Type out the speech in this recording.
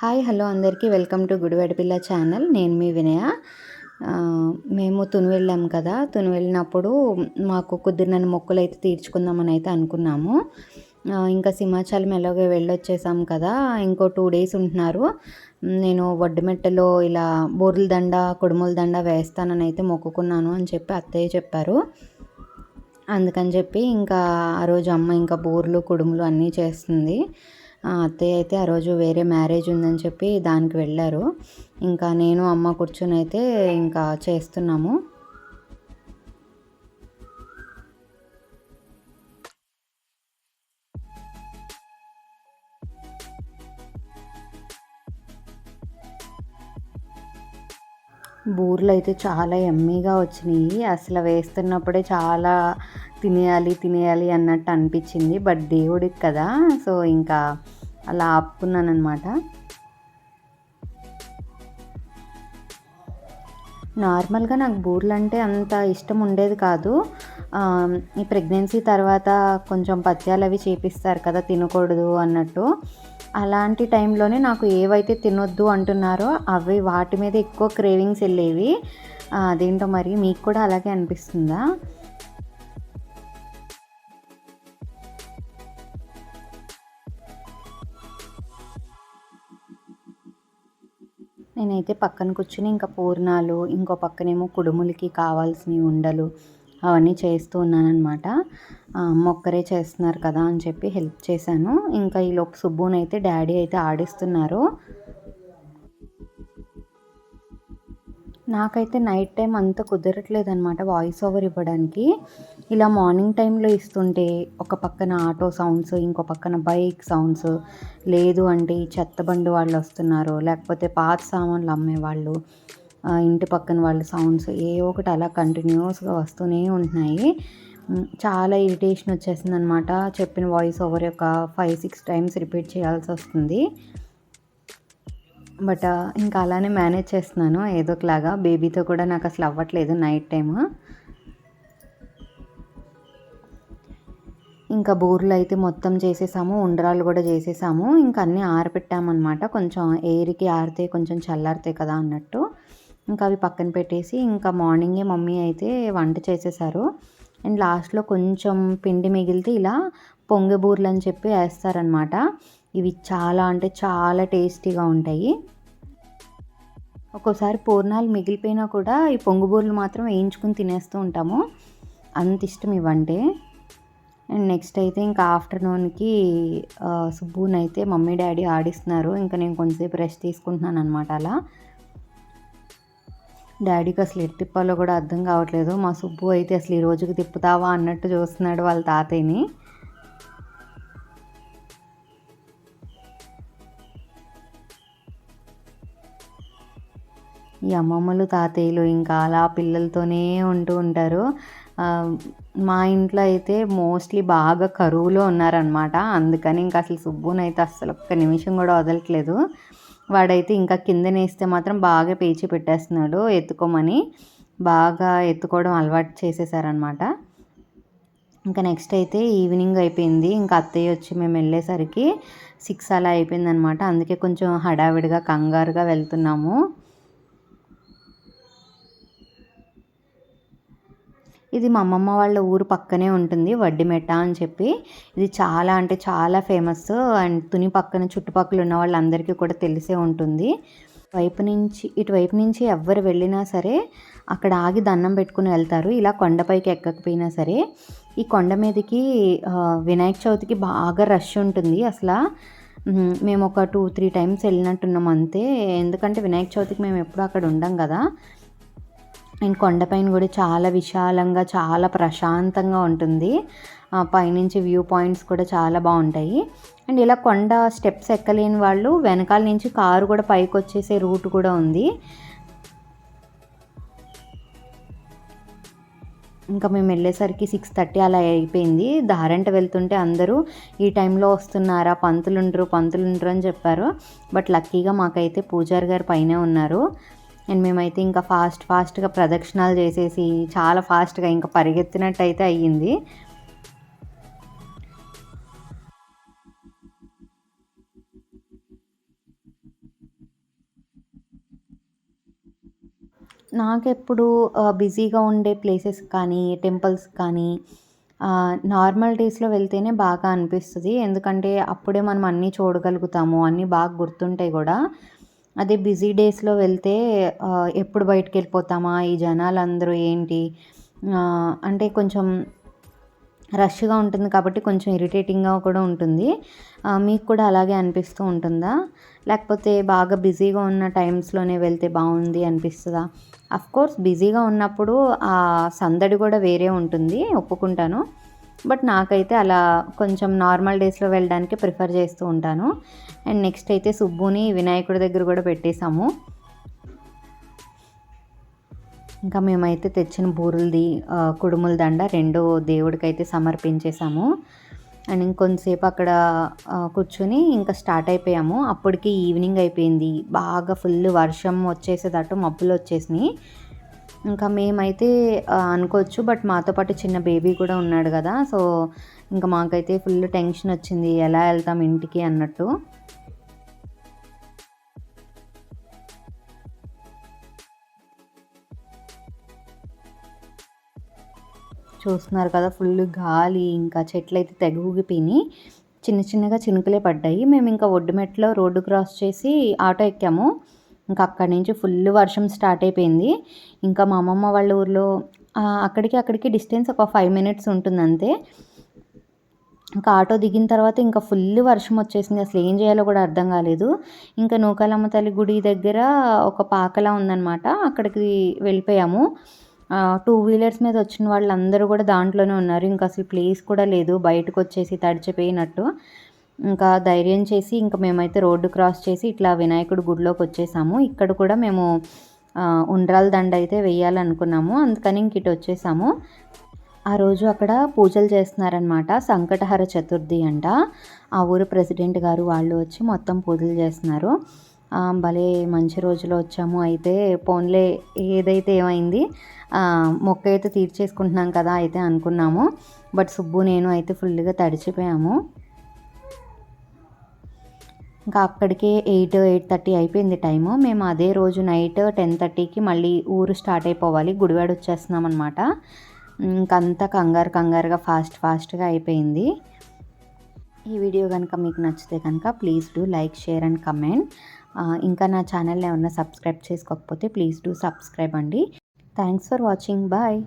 Hi hello అందరికీ welcome to గుడివాడిపిల్ల channel. నేను మీ వినయ. మేము తుని వెళ్ళాం కదా. తుని వెళ్ళినప్పుడు మాకు కుదిరిన మొక్కులు అయితే తీర్చుకుందామని అయితే అనుకున్నాము. ఇంకా సింహాచలం ఎలాగో వెళ్ళొచ్చేసాం కదా. ఇంకో టూ డేస్ ఉంటున్నారు. నేను వడ్డుమెట్టలో ఇలా బోర్ల దండ కుడుముల దండ వేస్తానని అయితే మొక్కుకున్నాను అని చెప్పి అత్తయ్య చెప్పారు. అందుకని చెప్పి ఇంకా ఆ రోజు అమ్మ ఇంకా బూర్లు కుడుములు అన్నీ చేస్తుంది. అత్తయ్య అయితే ఆ రోజు వేరే మ్యారేజ్ ఉందని చెప్పి దానికి వెళ్ళారు. ఇంకా నేను అమ్మ కూర్చొని అయితే ఇంకా చేస్తున్నాము. బూర్లు అయితే చాలా ఎమ్మీగా వచ్చినాయి. అసలు వేస్తున్నప్పుడే చాలా తినేయాలి తినేయాలి అన్నట్టు అనిపించింది. బట్ దేవుడికి కదా. సో ఇంకా అలా ఆపుకున్నాను అనమాట నార్మల్గా నాకు బూర్లు అంటే అంత ఇష్టం ఉండేది కాదు. ఈ ప్రెగ్నెన్సీ తర్వాత కొంచెం పత్యాలు అవి చేపిస్తారు కదా తినకూడదు అన్నట్టు. అలాంటి టైంలోనే నాకు ఏవైతే తినొద్దు అంటున్నారో అవి వాటి మీద ఎక్కువ క్రేవింగ్స్ వెళ్ళేవి. అదేంటో మరి మీకు కూడా అలాగే అనిపిస్తుందా? నేనైతే పక్కన కూర్చుని ఇంకా పూర్ణాలు ఇంకో పక్కనేమో కుడుములకి కావాల్సినవి ఉండలు అవన్నీ చేస్తూ ఉన్నానమాట మొక్కరే చేస్తున్నారు కదా అని చెప్పి హెల్ప్ చేశాను. ఇంకా ఈలోపు సుబ్బునైతే డాడీ అయితే ఆడిస్తున్నారు. నాకైతే నైట్ టైం అంత కుదరట్లేదు అనమాట వాయిస్ ఓవర్ ఇవ్వడానికి. ఇలా మార్నింగ్ టైంలో ఇస్తుంటే ఒక పక్కన ఆటో సౌండ్స్ ఇంకో పక్కన బైక్ సౌండ్స్ లేదు అంటే చెత్త బండి వాళ్ళు వస్తున్నారు లేకపోతే పాత సామాన్లు అమ్మేవాళ్ళు ఇంటి పక్కన వాళ్ళ సౌండ్స్ ఏ ఒకటి అలా కంటిన్యూస్గా వస్తూనే ఉంటున్నాయి. చాలా ఇరిటేషన్ వచ్చేసింది అనమాట చెప్పిన వాయిస్ ఓవర్ యొక్క ఫైవ్ సిక్స్ టైమ్స్ రిపీట్ చేయాల్సి వస్తుంది. బట్ ఇంకా అలానే మేనేజ్ చేస్తున్నాను. ఏదో ఒకలాగా బేబీతో కూడా నాకు అసలు అవ్వట్లేదు నైట్ టైము. ఇంకా బూర్లు అయితే మొత్తం చేసేసాము ఉండ్రాలు కూడా చేసేసాము. ఇంకా అన్నీ ఆరపెట్టామన్నమాట. కొంచెం ఎయిర్కి ఆరితే కొంచెం చల్లారితే కదా అన్నట్టు. ఇంకా అవి పక్కన పెట్టేసి ఇంకా మార్నింగే మమ్మీ అయితే వంట చేసేసారు. అండ్ లాస్ట్లో కొంచెం పిండి మిగిలితే ఇలా పొంగి బూర్లు అని చెప్పి వేస్తారనమాట ఇవి చాలా అంటే చాలా టేస్టీగా ఉంటాయి. ఒక్కోసారి పూర్ణాలు మిగిలిపోయినా కూడా ఈ పొంగుబూరలు మాత్రం వేయించుకుని తినేస్తూ ఉంటాము. అంత ఇష్టం ఇవంటే. అండ్ నెక్స్ట్ అయితే ఇంకా ఆఫ్టర్నూన్కి సుబ్బునైతే మమ్మీ డాడీ ఆడిస్తున్నారు. ఇంకా నేను కొంతసేపు రెస్ట్ తీసుకుంటున్నాను అనమాట అలా. డాడీకి అసలు ఎటు తిప్పాలో కూడా అర్థం కావట్లేదు. మా సుబ్బు అయితే అసలు ఈ రోజుకి తిప్పుతావా అన్నట్టు చూస్తున్నాడు వాళ్ళ తాతయ్యని. ఈ అమ్మమ్మలు తాతయ్యలు ఇంకా అలా పిల్లలతోనే ఉంటూ ఉంటారు. మా ఇంట్లో అయితే మోస్ట్లీ బాగా కరువులో ఉన్నారనమాట అందుకని ఇంకా అసలు సుబ్బునైతే అసలు ఒక్క నిమిషం కూడా వదలట్లేదు. వాడైతే ఇంకా కిందనేస్తే మాత్రం బాగా పేచి పెట్టేస్తున్నాడు ఎత్తుకోమని. బాగా ఎత్తుకోవడం అలవాటు చేసేసారనమాట ఇంకా నెక్స్ట్ అయితే ఈవినింగ్ అయిపోయింది. ఇంకా అత్తయ్య వచ్చి మేము వెళ్ళేసరికి సిక్స్ అలా అయిపోయిందనమాట అందుకే కొంచెం హడావిడిగా కంగారుగా వెళ్తున్నాము. ఇది మా అమ్మమ్మ వాళ్ళ ఊరు పక్కనే ఉంటుంది వడ్డిమెట్ట అని చెప్పి. ఇది చాలా అంటే చాలా ఫేమస్. అండ్ తుని పక్కన చుట్టుపక్కల ఉన్న వాళ్ళందరికీ కూడా తెలిసే ఉంటుంది. వైపు నుంచి ఇటువైపు నుంచి ఎవరు వెళ్ళినా సరే అక్కడ ఆగి దండం పెట్టుకుని వెళ్తారు. ఇలా కొండపైకి ఎక్కకపోయినా సరే. ఈ కొండ మీదకి వినాయక చవితికి బాగా రష్ ఉంటుంది అసలు. మేము ఒక టూ త్రీ టైమ్స్ వెళ్ళినట్టున్నాం అంతే. ఎందుకంటే వినాయక చవితికి మేము ఎప్పుడు అక్కడ ఉండం కదా. అండ్ కొండపైన కూడా చాలా విశాలంగా చాలా ప్రశాంతంగా ఉంటుంది. పైనుంచి వ్యూ పాయింట్స్ కూడా చాలా బాగుంటాయి. అండ్ ఇలా కొండ స్టెప్స్ ఎక్కలేని వాళ్ళు వెనకాల నుంచి కారు కూడా పైకి వచ్చేసే రూట్ కూడా ఉంది. ఇంకా మేము వెళ్ళేసరికి సిక్స్ థర్టీ అలా అయిపోయింది. దారంట వెళ్తుంటే అందరూ ఈ టైంలో వస్తున్నారా? పంతులుండ్రు పంతులుండ్రు అని చెప్పారు. బట్ లక్కీగా మాకైతే పూజారి గారు పైనే ఉన్నారు. అండ్ మేమైతే ఇంకా ఫాస్ట్ ఫాస్ట్గా ప్రదక్షిణాలు చేసేసి చాలా ఫాస్ట్గా ఇంకా పరిగెత్తినట్టు అయితే అయ్యింది. నాకెప్పుడు బిజీగా ఉండే ప్లేసెస్ కానీ టెంపుల్స్ కానీ నార్మల్ డేస్లో వెళ్తేనే బాగా అనిపిస్తుంది. ఎందుకంటే అప్పుడే మనం అన్నీ చూడగలుగుతాము అన్నీ బాగా గుర్తుంటాయి కూడా. అదే బిజీ డేస్లో వెళ్తే ఎప్పుడు బయటికి వెళ్ళిపోతామా ఈ జనాలు అందరూ ఏంటి అంటే కొంచెం రష్గా ఉంటుంది కాబట్టి కొంచెం ఇరిటేటింగ్గా కూడా ఉంటుంది. మీకు కూడా అలాగే అనిపిస్తూ ఉంటుందా? లేకపోతే బాగా బిజీగా ఉన్న టైమ్స్లోనే వెళ్తే బాగుంది అనిపిస్తుందా? అఫ్కోర్స్ బిజీగా ఉన్నప్పుడు ఆ సందడి కూడా వేరే ఉంటుంది ఒప్పుకుంటాను. బట్ నాకైతే అలా కొంచెం నార్మల్ డేస్లో వెళ్ళడానికి ప్రిఫర్ చేస్తూ ఉంటాను. అండ్ నెక్స్ట్ అయితే సుబ్బుని వినాయకుడి దగ్గర కూడా పెట్టేశాము. ఇంకా మేమైతే తెచ్చిన బూరులది కుడుముల దండ రెండు దేవుడికైతే సమర్పించేసాము అండ్ ఇంకొంతసేపు అక్కడ కూర్చొని ఇంకా స్టార్ట్ అయిపోయాము. అప్పటికి ఈవినింగ్ అయిపోయింది. బాగా ఫుల్ వర్షం వచ్చేసేటట్టు మబ్బులు వచ్చేసినాయి. ఇంకా మేమైతే అనుకోవచ్చు బట్ మాతో పాటు చిన్న బేబీ కూడా ఉన్నాడు కదా సో ఇంకా మాకైతే ఫుల్ టెన్షన్ వచ్చింది ఎలా వెళ్తాం ఇంటికి అన్నట్టు. చూస్తున్నారు కదా ఫుల్ గాలి ఇంకా చెట్లు అయితే తెగ ఊగిపోయి చిన్న చిన్నగా చినుకులే పడ్డాయి. మేము ఇంకా ఒడ్డుమెట్లో రోడ్డు క్రాస్ చేసి ఆటో ఎక్కాము. ఇంకా అక్కడి నుంచి ఫుల్ వర్షం స్టార్ట్ అయిపోయింది. ఇంకా మా అమ్మమ్మ వాళ్ళ ఊర్లో అక్కడికి అక్కడికి డిస్టెన్స్ ఒక ఫైవ్ మినిట్స్ ఉంటుంది అంతే. ఇంకా ఆటో దిగిన తర్వాత ఇంకా ఫుల్ వర్షం వచ్చేసింది. అసలు ఏం చేయాలో కూడా అర్థం కాలేదు. ఇంకా నూకాలమ్మ తల్లి గుడి దగ్గర ఒక పాకలా ఉందన్నమాట. అక్కడికి వెళ్ళిపోయాము. టూ వీలర్స్ మీద వచ్చిన వాళ్ళందరూ కూడా దాంట్లోనే ఉన్నారు. ఇంకా అసలు ప్లేస్ కూడా లేదు. బయటకు వచ్చేసి తడిచిపోయినట్టు. ఇంకా ధైర్యం చేసి ఇంకా మేమైతే రోడ్డు క్రాస్ చేసి ఇట్లా వినాయకుడు గుడిలోకి వచ్చేసాము. ఇక్కడ కూడా మేము ఉండ్రాల దండ అయితే వేయాలనుకున్నాము. అందుకని ఇంక ఇటు వచ్చేసాము. ఆ రోజు అక్కడ పూజలు చేస్తున్నారనమాట సంకటహర చతుర్థి అంట. ఆ ఊరు ప్రెసిడెంట్ గారు వాళ్ళు వచ్చి మొత్తం పూజలు చేస్తున్నారు. భలే మంచి రోజులో వచ్చాము. అయితే పోన్లే ఏదైతే ఏమైంది మొక్క అయితే తీర్చేసుకుంటున్నాం కదా అయితే అనుకున్నాము. బట్ సుబ్బు నేను అయితే ఫుల్గా తడిచిపోయాము. ఇంకా అక్కడికే ఎయిట్ ఎయిట్ థర్టీ అయిపోయింది టైము. మేము అదే రోజు నైట్ టెన్ థర్టీకి మళ్ళీ ఊరు స్టార్ట్ అయిపోవాలి. గుడివాడ వచ్చేస్తున్నాం అనమాట ఇంకంతా కంగారు కంగారుగా ఫాస్ట్ ఫాస్ట్గా అయిపోయింది. ఈ వీడియో కనుక మీకు నచ్చితే కనుక please do like share and comment. ఇంకా నా ఛానల్ని ఏమన్నా సబ్స్క్రైబ్ చేసుకోకపోతే ప్లీజ్ డూ సబ్స్క్రైబ్ అండి. Thanks for watching. బాయ్.